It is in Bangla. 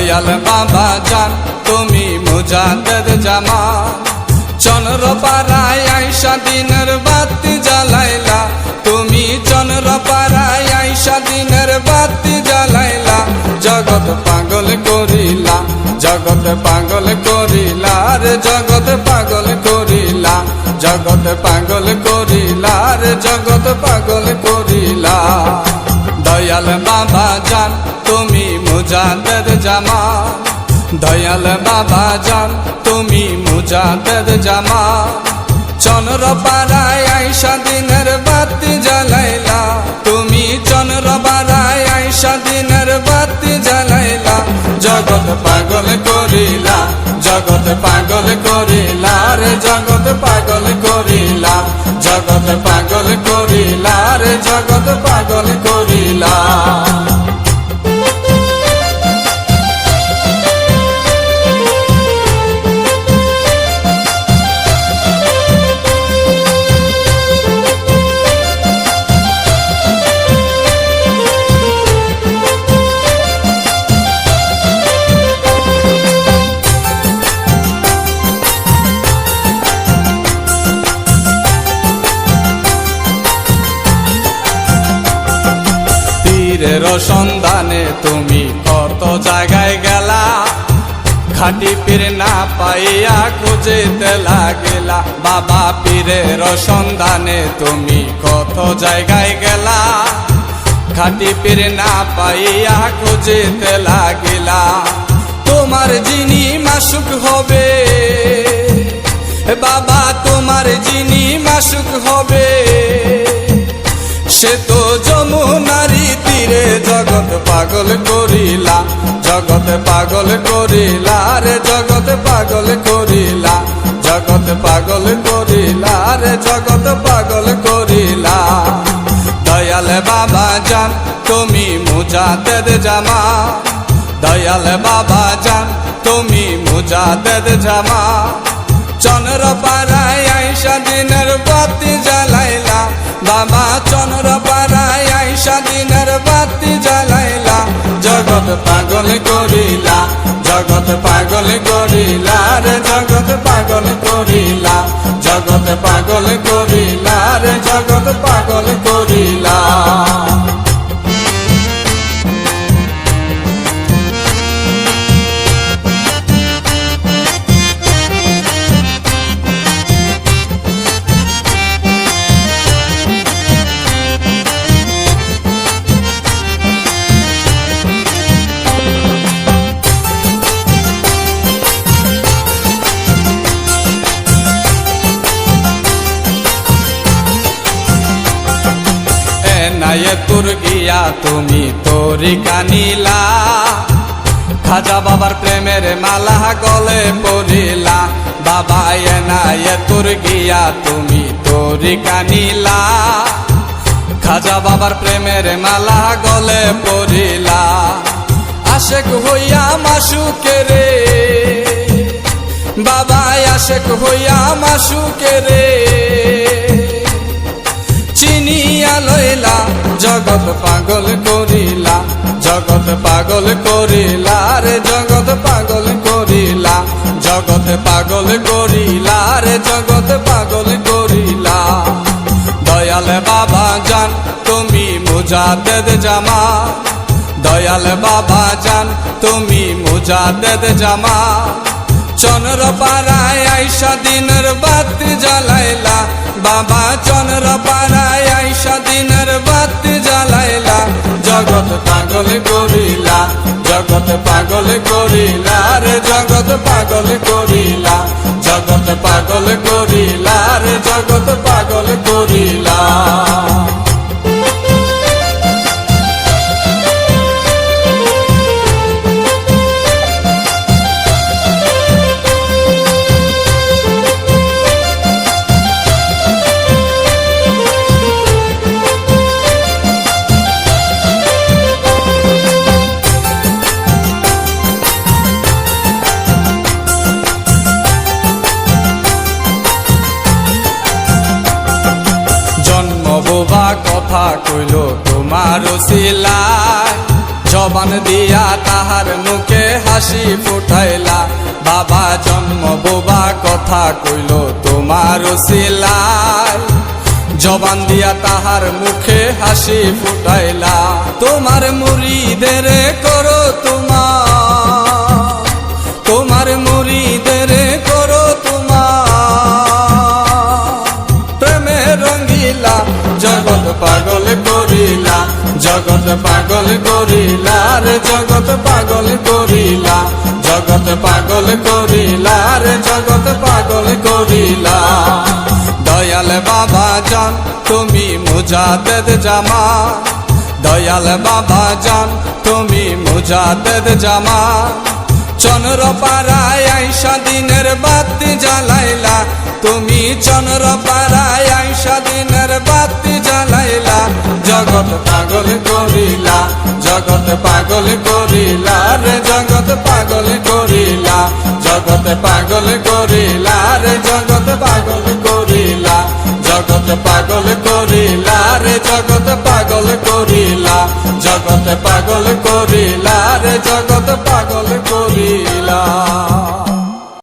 দয়াল বাবা জান, তুমি মুজাদ্দেদ জামান। চন্দ্র পাড়ায় আইসা দিনের বাতি জ্বালাইলা, তুমি চন্দ্র পাড়ায় আইসা দিনের বাতি জ্বালাইলা। জগৎ পাগল করিলা, জগৎ পাগল করিলা রে, জগৎ পাগল করিলা, জগৎ পাগল করিলা রে, জগৎ পাগল করিলা। দয়াল বাবা জান, তুমি মুজাদ্দেদ জামান দয়াল বাবা জান, তুমি মুজাদ্দেদ জামান চন্দ্র পাড়ায় আইসা দিনের বাতি জ্বালাইলা, তুমি চন্দ্র পাড়ায় আইসা দিনের বাতি জ্বালাইলা। জগৎ পাগল করিলা, জগৎ পাগল করিলা রে, জগৎ পাগল করিলা, জগৎ পাগল করিলা রে, জগৎ পাগল করিলা। সন্ধানে তুমি কত জায়গায় গেলা? খাটি পীর না পাইয়া খুঁজেতে লাগেলা। বাবা পীরের সন্ধানে তুমি কত জায়গায় গেলা? খাটি পীর না পাইয়া খুঁজেতে লাগিলা। তোমার যিনি মাসুক হবে। বাবা, তোমার যিনি মাসুক হবে। সে তো যমুনারি তীরে জগৎ পাগল করিলা, জগৎ পাগল করিলা রে, জগৎ পাগল করিলা, জগৎ পাগল করিলা রে, জগৎ পাগল করিলা। দয়াল বাবা জান, তুমি মুজাদ্দেদ জামা। দয়াল বাবা জান, তুমি মুজাদ্দেদ জামা। চন্দ্র পাড়ায় আইসা দিনের বাতি জ্বালাইলা বাবা চন্দ্র পাড়ায় আইসা দিনের বাতি জ্বালাইলা। জগৎ পাগল করিলা, জগৎ পাগল করিলা রে, জগৎ পাগল করিলা, জগৎ পাগল করিলা রে, জগৎ পাগল করিলা। এনায়ে তোর গিয়া তুমি তোরি কানিলা খাজা বাবার প্রেমের মালা গলে পড়িলা। বাবা এনায়ে তোর গিয়া তুমি তোরি কানিলা খাজা বাবার প্রেমের মালা গলে পড়িলা। আশেক হইয়া মাসুকে রে। বাবা আশেক হইয়া মাসুকে রে। জগৎ পাগল করিলা, জগৎ পাগল করিলা রে, জগৎ পাগল করিলা, জগৎ পাগল করিলা রে, জগৎ পাগল করিলা। দয়াল বাবা জান, তুমি মুজাদ্দেদ জামা দয়াল বাবা জান, তুমি মুজাদ্দেদ জামা চন্দ্র পাড়ায় আইসা দিনের বাতি জ্বালাইলা। বাবা চন্দ্র পাড়ায় আইসা দিনের বাতি জ্বালাইলা। জগৎ পাগল করিলা, জগৎ পাগল করিলা রে, জগৎ পাগল করিলা। জগৎ পাগল করিলা রে, জগৎ পাগল করিলা। তাহার মুখে হাসি ফুটাইলা। বাবা জন্ম বোবা কথা কইল, তোমার শিলায় জবান দিয়া তাহার মুখে হাসি ফুটাইলা, তোমার মুড়িদের করো পাগল করিলা রে, জগৎ পাগল করিলা। জগৎ পাগল করিলা রে, জগৎ পাগল করিলা। দয়াল বাবা জান, তুমি মুজাদেদ জামা। দয়াল বাবা জান, তুমি মুজাদেদ জামা। চন্দ্র পাড়ায় আইসা দিনের বাতি জ্বালাইলা। তুমি চন্দ্র পাড়ায় আইসা দিনের বাতি জগৎ পাগল করিলা জগৎ পাগল করিলা রে জগৎ পাগল করিলা জগৎ পাগল করিলা রে জগৎ পাগল করিলা জগৎ পাগল করিলা রে জগৎ পাগল করিলা জগৎ পাগল করিলা রে জগৎ পাগল করিলা।